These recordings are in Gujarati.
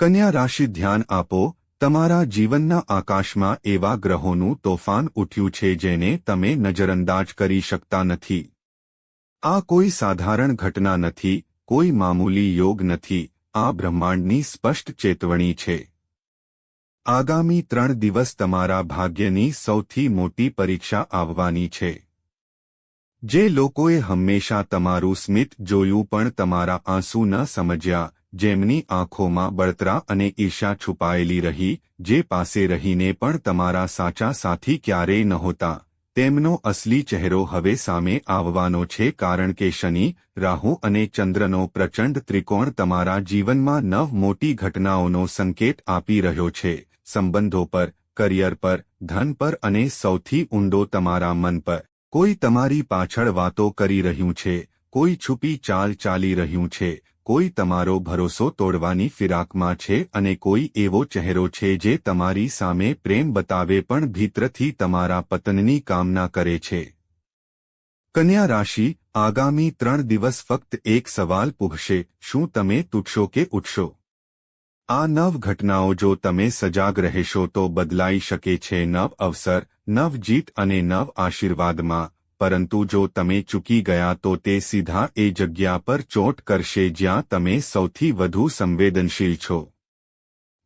કન્યા રાશિ ધ્યાન આપો, તમારા જીવનના આકાશમાં એવા ગ્રહોનું તોફાન ઉઠ્યું છે જેને તમે નજરઅંદાજ કરી શકતા નથી. આ કોઈ સાધારણ ઘટના નથી, કોઈ મામૂલી યોગ નથી, આ બ્રહ્માંડની સ્પષ્ટ ચેતવણી છે. આગામી ત્રણ દિવસ તમારા ભાગ્યની સૌથી મોટી પરીક્ષા આવવાની છે. જે લોકોએ હંમેશા તમારું સ્મિત જોયું પણ તમારા આંસુ ન સમજ્યા જેમની આંખોમાં બળતરા અને ઈર્ષા છુપાયેલી રહી, જે પાસે રહીને પણ તમારા સાચા સાથી ક્યારેય નહોતા. તેમનો અસલી ચહેરો હવે સામે આવવાનો છે કારણ કે શનિ, રાહુ અને ચંદ્રનો પ્રચંડ ત્રિકોણ તમારા જીવનમાં નવ મોટી ઘટનાઓનો સંકેત આપી રહ્યો છે. સંબંધો પર, કરિયર પર, ધન પર અને સૌથી ઊંડો તમારા મન પર. કોઈ તમારી પાછળ વાતો કરી રહ્યું છે, કોઈ છુપી ચાલ ચાલી રહ્યું છે કોઈ તમારો ભરોસો તોડવાની ફિરાકમાં છે અને કોઈ એવો ચહેરો છે જે તમારી સામે પ્રેમ બતાવે પણ ભીતરથી તમારા પતનની કામના કરે છે. કન્યા રાશિ, આગામી ત્રણ દિવસ ફક્ત એક સવાલ પૂછશે શું તમે તૂટશો કે ઉઠશો? આ નવ ઘટનાઓ જો તમે સજાગ રહેશો તો બદલાઈ શકે છે નવ અવસર, નવ જીત અને નવ આશીર્વાદમાં. પરંતુ જો તમે ચૂકી ગયા તો તે સીધા એ જગ્યા પર ચોટ કરશે જ્યાં તમે સૌથી વધુ સંવેદનશીલ છો.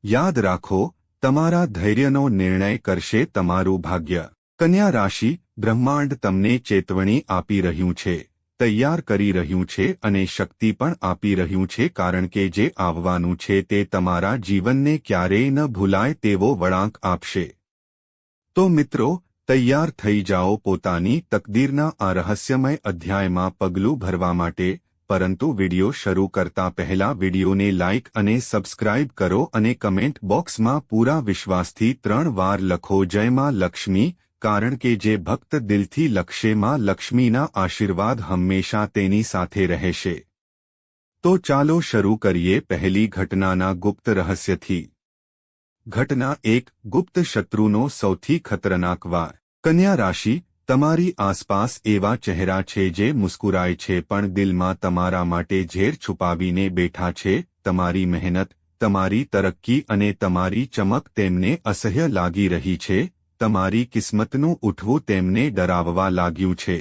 યાદ રાખો, તમારા ધૈર્યનો નિર્ણય કરશે તમારું ભાગ્ય. કન્યા રાશિ, બ્રહ્માંડ તમને ચેતવણી આપી રહ્યું છે, તૈયાર કરી રહ્યું છે અને શક્તિ પણ આપી રહ્યું છે કારણ કે જે આવવાનું છે તે તમારા જીવનને ક્યારેય ન ભૂલાય તેવો વળાંક આપશે. તો મિત્રો તૈયાર થઈ જાઓ પોતાની તકદીરના આ રહસ્યમય અધ્યાયમાં પગલું ભરવા માટે, પરંતુ વિડિયો શરૂ કરતા પહેલા વિડિયોને લાઇક અને સબસ્ક્રાઇબ કરો અને કમેન્ટ બોક્સમાં પૂરા વિશ્વાસથી ત્રણ વાર લખો જયમાં લક્ષ્મી, કારણ કે જે ભક્ત દિલથી લક્ષ્યમાં લક્ષ્મીના આશીર્વાદ હંમેશા તેની સાથે રહેશે. તો ચાલો શરૂ કરીએ પહેલી ઘટનાના ગુપ્ત રહસ્યથી. ઘટના એક ગુપ્ત શત્રુનો સૌથી ખતરનાક વાર કન્યા રાશિ, તમારી આસપાસ એવા ચહેરા છે જે મુસ્કુરાય છે પણ દિલમાં તમારા માટે ઝેર છુપાવીને બેઠા છે, તમારી મહેનત, તમારી તરક્કી અને તમારી ચમક તેમને અસહ્ય લાગી રહી છે, તમારી કિસ્મતનું ઉઠવું તેમને ડરાવવા લાગ્યું છે.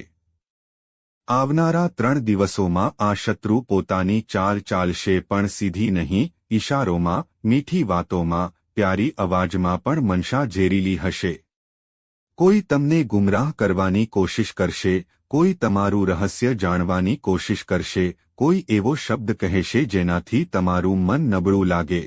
આવનારા ત્રણ દિવસોમાં આ શત્રુ પોતાની ચાલ ચાલશે પણ સીધી નહીં ઇશારોમાં મીઠી વાતોમાં પ્યારી અવાજમાં પણ મનશા ઝેરીલી હશે. કોઈ તમને ગુમરાહ કરવાની કોશિશ કરશે, કોઈ તમારું રહસ્ય જાણવાની કોશિશ કરશે, કોઈ એવો શબ્દ કહેશે જેનાથી તમારું મન નબળું લાગે.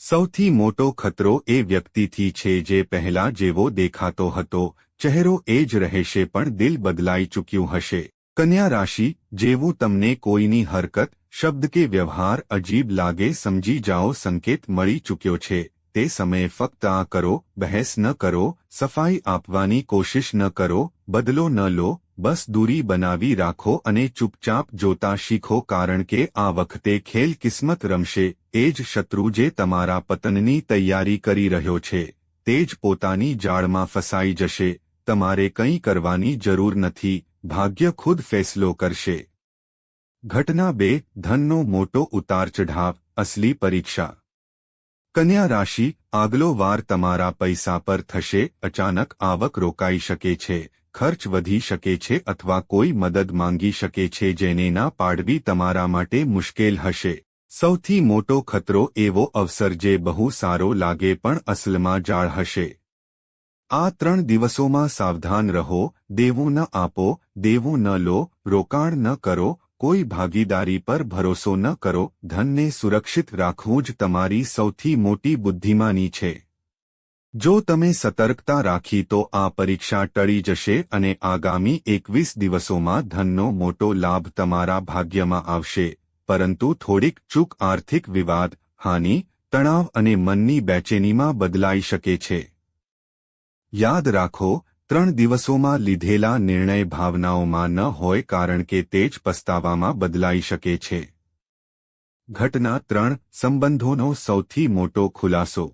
સૌથી મોટો ખતરો એ વ્યક્તિથી છે જે પહેલા જેવો દેખાતો હતો, ચહેરો એ જ રહેશે પણ દિલ બદલાઈ ચૂક્યું હશે. કન્યા રાશિ, જેવું તમને કોઈની હરકત શબ્દ કે વ્યવહાર અજીબ લાગે સમજી જાઓ સંકેત મળી ચૂક્યો છે. તે સમયે ફક્ત આ કરો, બહેસ ન કરો, સફાઈ આપવાની કોશિશ ન કરો, બદલો ન લો, બસ દૂરી બનાવી રાખો અને ચૂપચાપ જોતા શીખો કારણ કે આ વખતે ખેલ કિસ્મત રમશે. એ જ શત્રુ જે તમારા પતનની તૈયારી કરી રહ્યો છે, તે જ પોતાની જાળમાં ફસાઈ જશે. તમારે કંઈ કરવાની જરૂર નથી. ભાગ્ય ખુદ ફેસલો કરશે. ઘટના બે, ધનનો મોટો ઉતાર ચઢાવ, અસલી પરીક્ષા. કન્યા રાશિ, આગલો વાર તમારા પૈસા પર થશે, અચાનક આવક રોકાઈ શકે છે, ખર્ચ વધી શકે છે અથવા કોઈ મદદ માંગી શકે છે જેને ના પાડવી તમારા માટે મુશ્કેલ હશે. સૌથી મોટો ખતરો એવો અવસર જે બહુ સારો લાગે પણ અસલમાં જાળ હશે. આ ત્રણ દિવસોમાં સાવધાન રહો, દેવું ન આપો, દેવું ન લો, રોકાણ ન કરો કોઈ ભાગીદારી પર ભરોસો ન કરો, ધનને સુરક્ષિત રાખવું જ તમારી સૌથી મોટી બુદ્ધિમાની છે. જો તમે સતર્કતા રાખી તો આ પરીક્ષા ટળી જશે અને આગામી એકવીસ દિવસોમાં ધનનો મોટો લાભ તમારા ભાગ્યમાં આવશે, પરંતુ થોડીક ચૂક આર્થિક વિવાદ, હાનિ, તણાવ અને મનની બેચેનીમાં બદલાઈ શકે છે. યાદ રાખો ત્રણ દિવસોમાં લીધેલા નિર્ણય ભાવનાઓમાં ન હોય કારણ કે તે જ પસ્તાવામાં બદલાઈ શકે છે. ઘટના ત્રણ સંબંધોનો સૌથી મોટો ખુલાસો.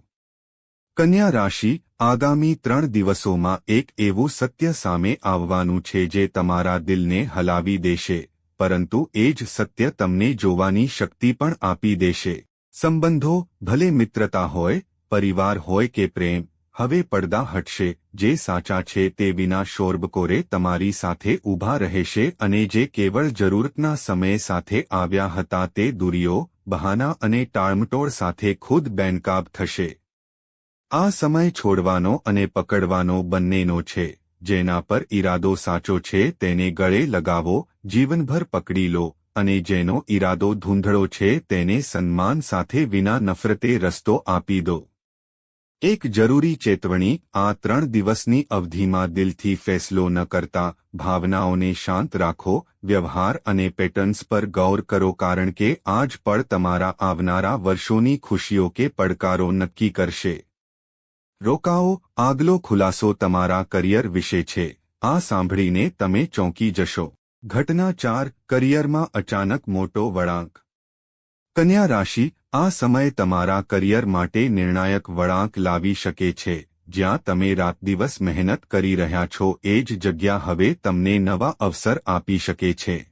કન્યા રાશિ આગામી ત્રણ દિવસોમાં એક એવું સત્ય સામે આવવાનું છે જે તમારા દિલને હલાવી દેશે, પરંતુ એ જ સત્ય તમને જોવાની શક્તિ પણ આપી દેશે. સંબંધો ભલે મિત્રતા હોય, પરિવાર હોય કે પ્રેમ હવે પડદા હટશે, જે સાચા છે તે વિના શોરબકોરે તમારી સાથે ઊભા રહેશે અને જે કેવળ જરૂરતના સમય સાથે આવ્યા હતા તે દુરીઓ, બહાના અને ટાળમટોળ સાથે ખુદ બેનકાબ થશે. આ સમય છોડવાનો અને પકડવાનો બંનેનો છે, જેના પર ઈરાદો સાચો છે તેને ગળે લગાવો, જીવનભર પકડી લો, અને જેનો ઈરાદો ધૂંધળો છે તેને સન્માન સાથે વિના નફરતે રસ્તો આપી દો. એક જરૂરી ચેતવણી આ ત્રણ દિવસની અવધિમાં દિલથી ફેસલો ન કરતા, ભાવનાઓને શાંત રાખો, વ્યવહાર અને પેટર્ન્સ પર ગૌર કરો કારણ કે આજ પળ તમારા આવનારા વર્ષોની ખુશીઓ કે પડકારો નક્કી કરશે. રોકાઓ, આગલો ખુલાસો તમારા કરિયર વિશે છે. આ સાંભળીને તમે ચોંકી જશો. ઘટના ચાર, કરિયરમાં અચાનક મોટો વળાંક. કન્યા રાશિ આ સમય તમારા કરિયર માટે નિર્ણાયક વળાંક લાવી શકે છે. જ્યાં તમે રાત દિવસ મહેનત કરી રહ્યા છો, એ જ જગ્યા હવે તમને નવા અવસર આપી શકે છે.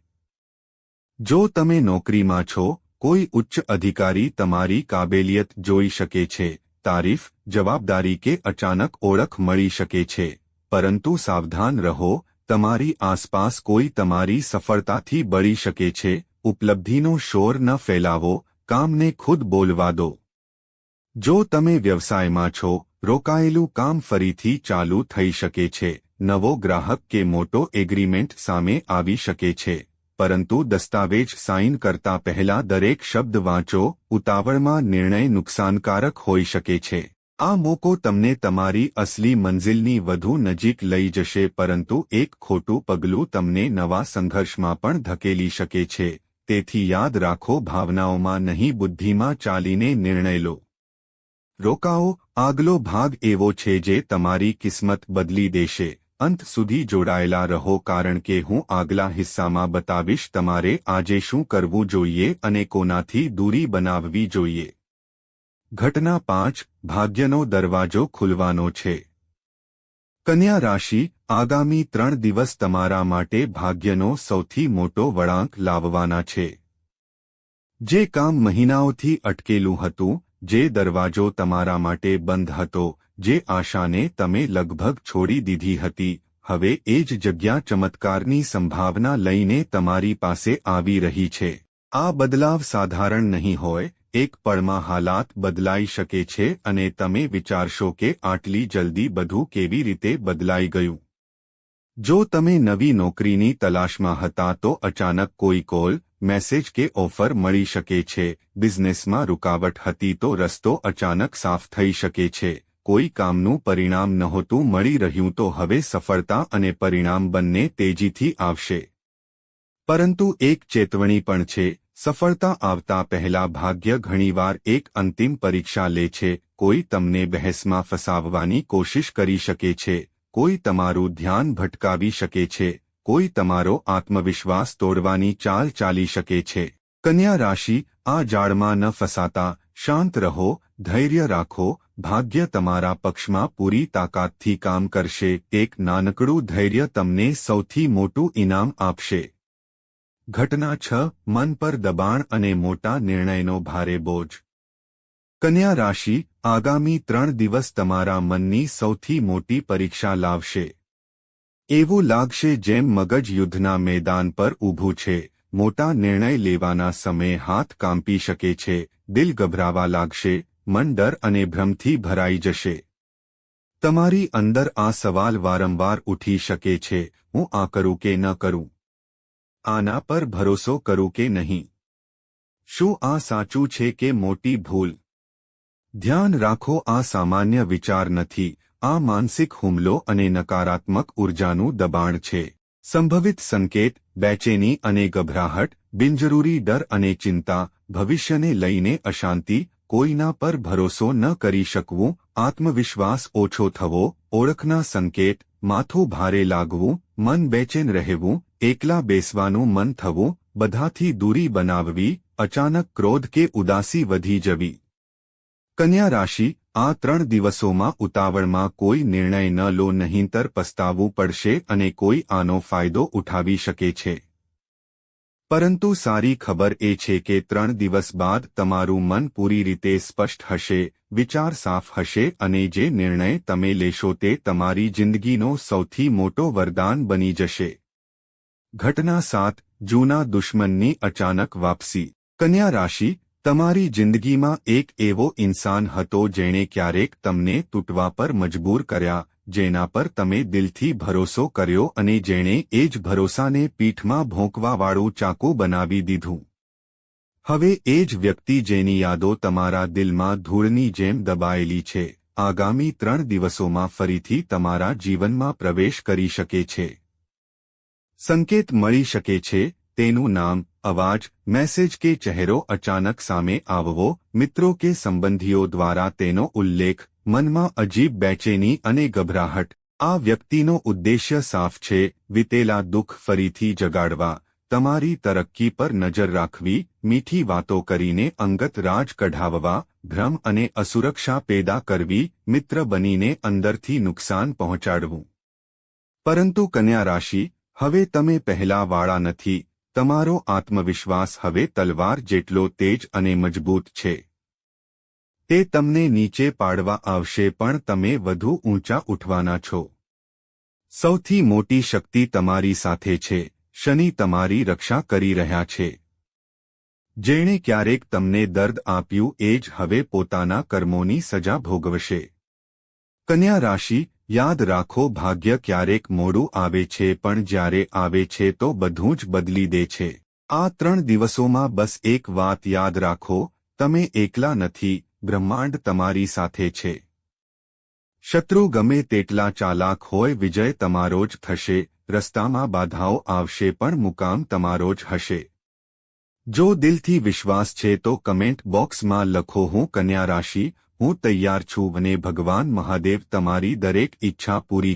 જો તમે નોકરીમાં છો, કોઈ ઉચ્ચ અધિકારી તમારી કાબેલિયત જોઈ શકે છે. તારીફ, જવાબદારી કે અચાનક ઓળખ મળી શકે છે. પરંતુ સાવધાન રહો, તમારી આસપાસ કોઈ તમારી સફળતાથી બળી શકે છે. ઉપલબ્ધિનો શોર ન ફેલાવો કામને ખુદ બોલવા દો. જો તમે વ્યવસાયમાં છો, રોકાયેલું કામ ફરીથી ચાલુ થઈ શકે છે, નવો ગ્રાહક કે મોટો એગ્રીમેન્ટ સામે આવી શકે છે, પરંતુ દસ્તાવેજ સાઇન કરતા પહેલા દરેક શબ્દ વાંચો, ઉતાવળમાં નિર્ણય નુકસાનકારક હોઈ શકે છે. આ મોકો તમને તમારી અસલી મંઝિલની વધુ નજીક લઈ જશે, પરંતુ એક ખોટું પગલું તમને નવા સંઘર્ષમાં પણ ધકેલી શકે છે. તેથી યાદ રાખો ભાવનાઓમાં નહીં બુદ્ધિમાં ચાલીને નિર્ણય લો. રોકાઓ, આગલો ભાગ એવો છે જે તમારી કિસ્મત બદલી દેશે. અંત સુધી જોડાયેલા રહો કારણ કે હું આગલા હિસ્સામાં બતાવીશ તમારે આજે શું કરવું જોઈએ અને કોનાથી દૂરી બનાવવી જોઈએ. ઘટના પાંચ, ભાગ્યનો દરવાજો ખુલવાનો છે. કન્યા રાશિ આગામી ત્રણ દિવસ તમારા માટે ભાગ્યનો સૌથી મોટો વળાંક લાવવાના છે. જે કામ મહિનાઓથી અટકેલું હતું, જે દરવાજો તમારા માટે બંધ હતો, જે આશાને તમે લગભગ છોડી દીધી હતી, હવે એ જ જગ્યા ચમત્કારની સંભાવના લઈને તમારી પાસે આવી રહી છે. આ બદલાવ સાધારણ નહીં હોય, એક પળમાં હાલાત બદલાઈ શકે છે અને તમે વિચારશો કે આટલી જલ્દી બધું કેવી રીતે બદલાઈ ગયું. જો તમે નવી નોકરીની તલાશમાં હતા તો અચાનક કોઈ કોલ, મેસેજ કે ઓફર મળી શકે છે. બિઝનેસમાં રૂકાવટ હતી તો રસ્તો અચાનક સાફ થઈ શકે છે. કોઈ કામનું પરિણામ નહોતું મળી રહ્યું તો હવે સફળતા અને પરિણામ બંને તેજીથી આવશે. પરંતુ એક ચેતવણી પણ છે. સફળતા આવતા પહેલા ભાગ્ય ઘણીવાર એક અંતિમ પરીક્ષા લે છે. કોઈ તમને બહેસમાં ફસાવવાની કોશિશ કરી શકે છે. કોઈ તમારું ધ્યાન ભટકાવી શકે છે, કોઈ તમારો આત્મવિશ્વાસ તોડવાની ચાલ ચાલી શકે છે. કન્યા રાશિ, આ જાળમાં ન ફસાતા, શાંત રહો, ધૈર્ય રાખો, ભાગ્ય તમારા પક્ષમાં પૂરી તાકાતથી કામ કરશે, એક નાનકડું ધૈર્ય તમને સૌથી મોટું ઇનામ આપશે. ઘટના છ, મન પર દબાણ અને મોટા નિર્ણયનો ભારે બોજ. કન્યા રાશિ આગામી ત્રણ દિવસ તમારા મનની સૌથી મોટી પરીક્ષા લાવશે. એવું લાગશે જેમ મગજ યુદ્ધના મેદાન પર ઊભું છે, મોટા નિર્ણય લેવાના સમયે હાથ કાંપી શકે છે, દિલ ગભરાવા લાગશે, મન ડર અને ભ્રમથી ભરાઈ જશે. તમારી અંદર આ સવાલ વારંવાર ઉઠી શકે છે, હું આ કરું કે ન કરું? આના પર ભરોસો કરું કે નહીં? શું આ સાચું છે કે મોટી ભૂલ? ધ્યાન રાખો આ સામાન્ય વિચાર નથી. આ માનસિક હુમલો અને નકારાત્મક ઉર્જાનું દબાણ છે. સંભવિત સંકેત, બેચેની અને ગભરાહટ, બિનજરૂરી ડર અને ચિંતા, ભવિષ્યને લઈને અશાંતિ, કોઈના પર ભરોસો ન કરી શકવું, આત્મવિશ્વાસ ઓછો થવો, ઓળખના સંકેત, માથું ભારે લાગવું, મન બેચેન રહેવું, એકલા બેસવાનું મન થવું, બધાથી દૂરી બનાવવી, અચાનક ક્રોધ કે ઉદાસી વધી જવી. કન્યા રાશિ, આ ત્રણ દિવસોમાં ઉતાવળમાં કોઈ નિર્ણય ન લો, નહીંતર પસ્તાવવું પડશે અને કોઈ આનો ફાયદો ઉઠાવી શકે છે. પરંતુ સારી ખબર એ છે કે ત્રણ દિવસ બાદ તમારું મન પૂરી રીતે સ્પષ્ટ હશે, વિચાર સાફ હશે અને જે નિર્ણય તમે લેશો તે તમારી જિંદગીનો સૌથી મોટો વરદાન બની જશે. ઘટના સાત, જૂના દુશ્મનની અચાનક વાપસી. કન્યા રાશિ તમારી જિંદગીમાં એક એવો ઇન્સાન હતો જેણે ક્યારેક તમને તૂટવા પર મજબૂર કર્યા, જેના પર તમે દિલથી ભરોસો કર્યો અને જેણે એ જ ભરોસાને પીઠમાં ભોંકવાવાળું ચાકુ બનાવી દીધું. હવે એ જ વ્યક્તિ જેની યાદો તમારા દિલમાં ધૂળની જેમ દબાયેલી છે, આગામી ત્રણ દિવસોમાં ફરીથી તમારા જીવનમાં પ્રવેશ કરી શકે છે. સંકેત મળી શકે છે તેનું નામ, અવાજ, મેસેજ કે ચહેરો અચાનક સામે આવવો, મિત્રો કે સંબંધીઓ દ્વારા તેનો ઉલ્લેખ, મનમાં અજીબ બેચેની અને ગભરાહટ. આ વ્યક્તિનો ઉદ્દેશ્ય સાફ છે, વિતેલા દુઃખ ફરીથી જગાડવા. તમારી તરક્કી પર નજર રાખવી, મીઠી વાતો કરીને અંગત રાજ કઢાવવા, ભ્રમ અને અસુરક્ષા પેદા કરવી, મિત્ર બનીને અંદરથી નુકસાન પહોંચાડવું. પરંતુ કન્યા રાશિ, હવે તમે પહેલા વાળા નથી તમારો આત્મવિશ્વાસ હવે તલવાર જેટલો તેજ અને મજબૂત છે. તે તમને નીચે પાડવા આવશે પણ તમે વધુ ઊંચા ઉઠવાના છો. સૌથી મોટી શક્તિ તમારી સાથે છે. શનિ તમારી રક્ષા કરી રહ્યા છે. જેણે ક્યારેક તમને દર્દ આપ્યું એ જ હવે પોતાના કર્મોની સજા ભોગવશે. કન્યા રાશિ યાદ રાખો, ભાગ્ય ક્યારેક મોડું આવે છે, પણ જ્યારે આવે છે તો બધું જ બદલી દે છે. આ ત્રણ દિવસોમાં બસ એક વાત યાદ રાખો, તમે એકલા નથી, બ્રહ્માંડ તમારી સાથે છે. શત્રુ ગમે તેટલા ચાલાક હોય, વિજય તમારો જ થશે, રસ્તામાં બાધાઓ આવશે, પણ મુકામ તમારો જ હશે. જો દિલથી વિશ્વાસ છે તો કમેન્ટ બોક્સમાં લખો, હું કન્યા રાશિ હું તૈયાર છું અને ભગવાન મહાદેવ તમારી દરેક ઈચ્છા પૂરી